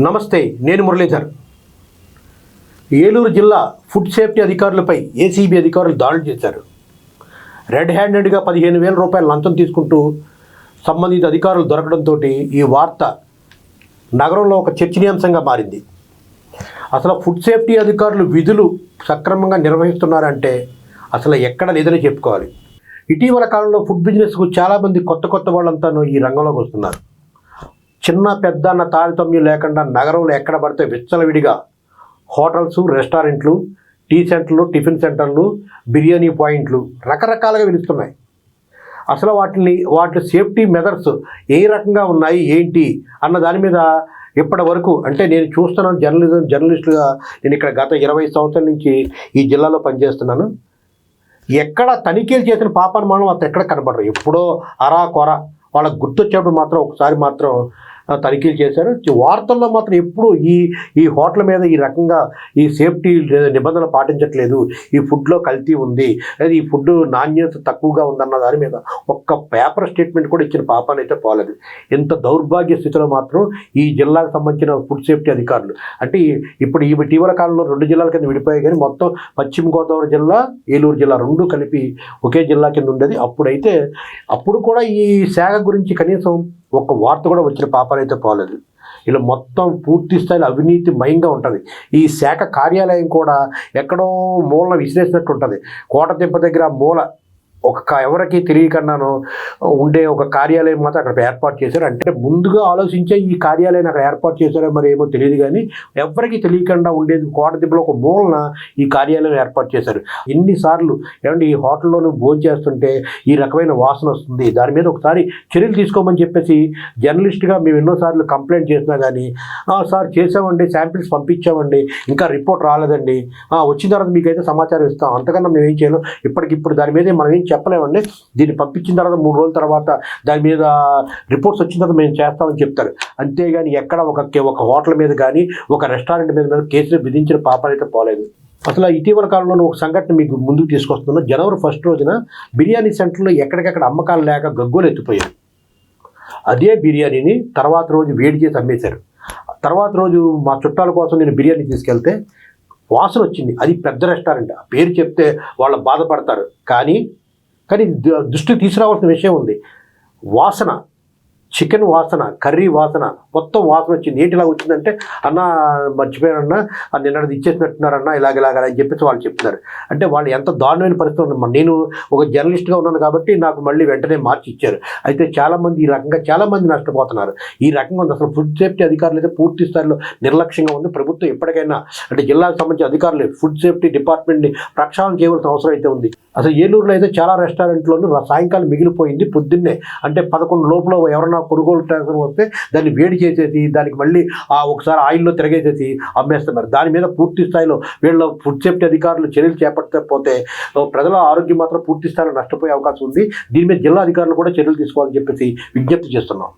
నమస్తే నేను మురళీధర్. ఏలూరు జిల్లా ఫుడ్ సేఫ్టీ అధికారులపై ఏసీబీ అధికారులు దాడులు చేశారు. రెడ్ హ్యాండెడ్గా పదిహేను వేల రూపాయల లంచం తీసుకుంటూ సంబంధిత అధికారులు దొరకడంతో ఈ వార్త నగరంలో ఒక చర్చనీయాంశంగా మారింది. అసలు ఫుడ్ సేఫ్టీ అధికారులు విధులు సక్రమంగా నిర్వహిస్తున్నారంటే అసలు ఎక్కడ లేదని చెప్పుకోవాలి. ఇటీవల కాలంలో ఫుడ్ బిజినెస్కు చాలామంది కొత్త కొత్త వాళ్ళంతాను ఈ రంగంలోకి వస్తున్నారు. చిన్న పెద్ద అన్న తారతమ్యం లేకుండా నగరంలో ఎక్కడ పడితే విచ్చలవిడిగా హోటల్స్ రెస్టారెంట్లు టీ సెంటర్లు టిఫిన్ సెంటర్లు బిర్యానీ పాయింట్లు రకరకాలుగా పిలుస్తున్నాయి అసలు వాటిని వాటి సేఫ్టీ మెథడ్స్ ఏ రకంగా ఉన్నాయి ఏంటి అన్న దాని మీద ఇప్పటి వరకు అంటే నేను చూస్తున్నాను జర్నలిజం జర్నలిస్టుగా నేను ఇక్కడ గత ఇరవై సంవత్సరాల నుంచి ఈ జిల్లాలో పనిచేస్తున్నాను. ఎక్కడ తనిఖీలు చేసిన పాపాన్ని మనం అంత ఎక్కడ కనబడరు. ఎప్పుడో అరా కొర వాళ్ళకి గుర్తొచ్చేప్పుడు మాత్రం ఒకసారి మాత్రం తనిఖీలు చేశారు. వార్తల్లో మాత్రం ఎప్పుడు ఈ ఈ హోటల్ మీద ఈ రకంగా ఈ సేఫ్టీ నిబంధనలు పాటించట్లేదు. ఈ ఫుడ్లో కల్తీ ఉంది. లేదా ఈ ఫుడ్ నాణ్యత తక్కువగా ఉందన్న దాని మీద ఒక్క పేపర్ స్టేట్మెంట్ కూడా ఇచ్చిన పాపానైతే పోలేదు. ఇంత దౌర్భాగ్య స్థితిలో మాత్రం ఈ జిల్లాకు సంబంధించిన ఫుడ్ సేఫ్టీ అధికారులు అంటే ఇప్పుడు ఈ ఇటీవల కాలంలో రెండు జిల్లాల కింద విడిపోయాయి కానీ మొత్తం పశ్చిమ గోదావరి జిల్లా ఏలూరు జిల్లా రెండు కలిపి ఒకే జిల్లా కింద ఉండేది. అప్పుడైతే అప్పుడు కూడా ఈ శాఖ గురించి కనీసం ఒక్క వార్త కూడా వచ్చిన పాపాలైతే పోలేదు. ఇలా మొత్తం పూర్తి స్థాయిలో అవినీతి మయంగా ఉంటుంది. ఈ శాఖ కార్యాలయం కూడా ఎక్కడో మూలన విసిరేసినట్టు ఉంటుంది. కోట తిప్ప దగ్గర మూల ఒక ఎవరికి తెలియకుండాను ఉండే ఒక కార్యాలయం మాత్రం అక్కడ ఏర్పాటు చేశారు. అంటే ముందుగా ఆలోచించే ఈ కార్యాలయం అక్కడ ఏర్పాటు చేశారో మరి ఏమో తెలియదు కానీ ఎవరికి తెలియకుండా ఉండేది కోట దిబ్బలో ఒక మూలన ఈ కార్యాలయం ఏర్పాటు చేశారు. ఎన్నిసార్లు ఏమంటే ఈ హోటల్లోనూ భోజనం చేస్తుంటే ఈ రకమైన వాసన వస్తుంది. దాని మీద ఒకసారి చర్యలు తీసుకోమని చెప్పేసి జర్నలిస్ట్గా మేము ఎన్నోసార్లు కంప్లైంట్ చేసినా కానీ "ఆ, సార్ చేసామండి శాంపిల్స్ పంపించామండి ఇంకా రిపోర్ట్ రాలేదండి. వచ్చిన తర్వాత మీకైతే సమాచారం ఇస్తాం. అంతకన్నా మేము ఏం చేయలేం. ఇప్పటికిప్పుడు దాని మీద మనం ఏం చెప్పలేమండి. దీన్ని పంపించిన తర్వాత మూడు రోజుల తర్వాత దాని మీద రిపోర్ట్స్ వచ్చిన తర్వాత మేము చేస్తామని చెప్తారు. అంతేగాని ఎక్కడ ఒక ఒక హోటల్ మీద కానీ ఒక రెస్టారెంట్ మీద మీద కేసులు విధించిన పాపాలైతే పోలేదు. అసలు ఇటీవల కాలంలో ఒక సంఘటన మీకు ముందుకు తీసుకొస్తున్నాను. జనవరి ఫస్ట్ రోజున బిర్యానీ సెంటర్లో ఎక్కడికెక్కడ అమ్మకాలు లేక గగ్గోలు ఎత్తిపోయారు. అదే బిర్యానీని తర్వాత రోజు వేడి చేసి అమ్మేశారు. తర్వాత రోజు మా చుట్టాల కోసం నేను బిర్యానీ తీసుకెళ్తే వాసన వచ్చింది. అది పెద్ద రెస్టారెంట్. ఆ పేరు చెప్తే వాళ్ళు బాధపడతారు. కానీ కానీ దృష్టి తీసుకురావాల్సిన విషయం ఉంది. వాసన. చికెన్ వాసన కర్రీ వాసన మొత్తం వాసన వచ్చింది నీటిలా వచ్చిందంటే అన్న మర్చిపోయానన్న ఆ నిన్నది ఇచ్చేసినట్టున్నారన్న ఇలాగ ఇలాగ అని చెప్పేసి వాళ్ళు చెప్తున్నారు. అంటే వాళ్ళు ఎంత దారుణమైన పరిస్థితి ఉంది నేను ఒక జర్నలిస్ట్గా ఉన్నాను కాబట్టి నాకు మళ్ళీ వెంటనే మార్చి ఇచ్చారు. అయితే చాలామంది ఈ రకంగా చాలామంది నష్టపోతున్నారు. ఈ రకంగా ఉంది. అసలు ఫుడ్ సేఫ్టీ అధికారులు అయితే పూర్తి స్థాయిలో నిర్లక్ష్యంగా ఉంది. ప్రభుత్వం ఎప్పటికైనా అంటే జిల్లాకు సంబంధించిన అధికారులు ఫుడ్ సేఫ్టీ డిపార్ట్మెంట్ని ప్రక్షాళన చేయవలసిన అవసరం అయితే ఉంది. అసలు ఏలూరులో అయితే చాలా రెస్టారెంట్లోనూ సాయంకాలం మిగిలిపోయింది. పొద్దున్నే అంటే పదకొండు లోపల ఎవరైనా కొనుగోలు ట్యాంకర్ వస్తే దాన్ని వేడి చేసేసి దానికి మళ్ళీ ఆ ఒకసారి ఆయిల్లో తిరగేసేసి అమ్మేస్తున్నారు. దాని మీద పూర్తి స్థాయిలో వీళ్ళ ఫుడ్ సేఫ్టీ అధికారులు చర్యలు చేపట్టకపోతే ప్రజల ఆరోగ్యం మాత్రం పూర్తి స్థాయిలో నష్టపోయే అవకాశం ఉంది. దీని మీద జిల్లా అధికారులు కూడా చర్యలు తీసుకోవాలని చెప్పేసి విజ్ఞప్తి చేస్తున్నాం.